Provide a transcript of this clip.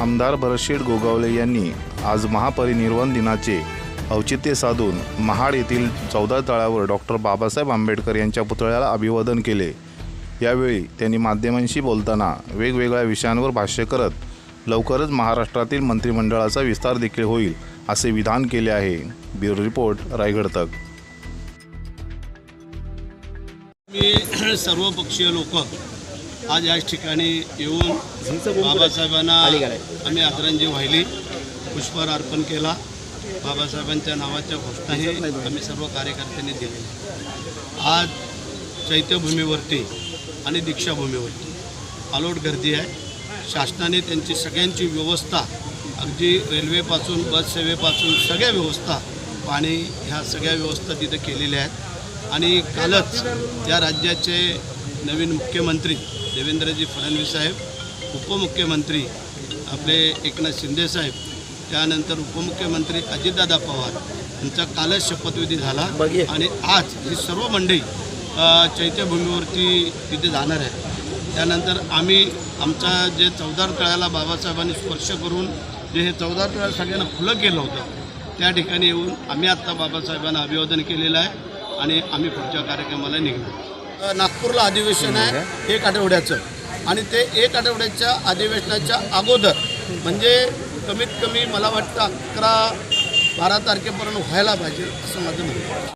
आमदार भरतशेठ गोगावले यांनी आज महापरिनिर्वाण दिनाचे औचित्य साधून महाड येथील चौदा तळावर डॉक्टर बाबासाहेब आंबेडकर यांच्या पुतळ्याला अभिवादन केले. यावेळी त्यांनी माध्यमांशी बोलताना वेगवेगळ्या विषयांवर भाष्य करत लवकरच महाराष्ट्रातील मंत्रिमंडळाचा विस्तार देखील होईल असे विधान केले आहे. ब्युरो रिपोर्ट रायगड तक. मी सर्वपक्षीय लोक आज याच ठिकाणी येऊन बाबासाहेबांना आम्ही आदरांजली वाहिली पुष्पहार अर्पण केला. बाबासाहेबांच्या नावाच्या घोषणाही आम्ही सर्व कार्यकर्त्यांनी दिली आज चैत्यभूमीवरती आणि दीक्षाभूमीवरती अलोट गर्दी आहे. शासनाने त्यांची सगळ्यांची व्यवस्था अगदी रेल्वेपासून बससेवेपासून सगळ्या व्यवस्था पाणी ह्या सगळ्या व्यवस्था तिथं केलेल्या आहेत. आणि कालच या राज्याचे नवीन मुख्यमंत्री देवेंद्रजी फडणवीस साहेब उपमुख्यमंत्री आपले एकनाथ शिंदे साहेब त्यानंतर उपमुख्यमंत्री अजितदादा पवार यांचा कालच शपथविधी झाला. आणि आज ही सर्व मंडळी चैत्यभूमीवरती तिथे जाणार आहे त्यानंतर आम्ही आमचा जे चौदार तळ्याला बाबासाहेबांनी स्पर्श करून जे हे चौदार तळ्याला सगळ्यांना खुलं केलं होतं त्या ठिकाणी येऊन आम्ही आत्ता बाबासाहेबांना अभिवादन केलेलं आहे आणि आम्ही पुढच्या कार्यक्रमाला निघणार. नागपूरला अधिवेशन आहे एक आठवड्याचं. आणि ते एक आठवड्याच्या अधिवेशनाच्या अगोदर म्हणजे कमीत कमी मला वाटतं अकरा बारा तारखेपर्यंत व्हायला पाहिजे असं माझं म्हणणं आहे.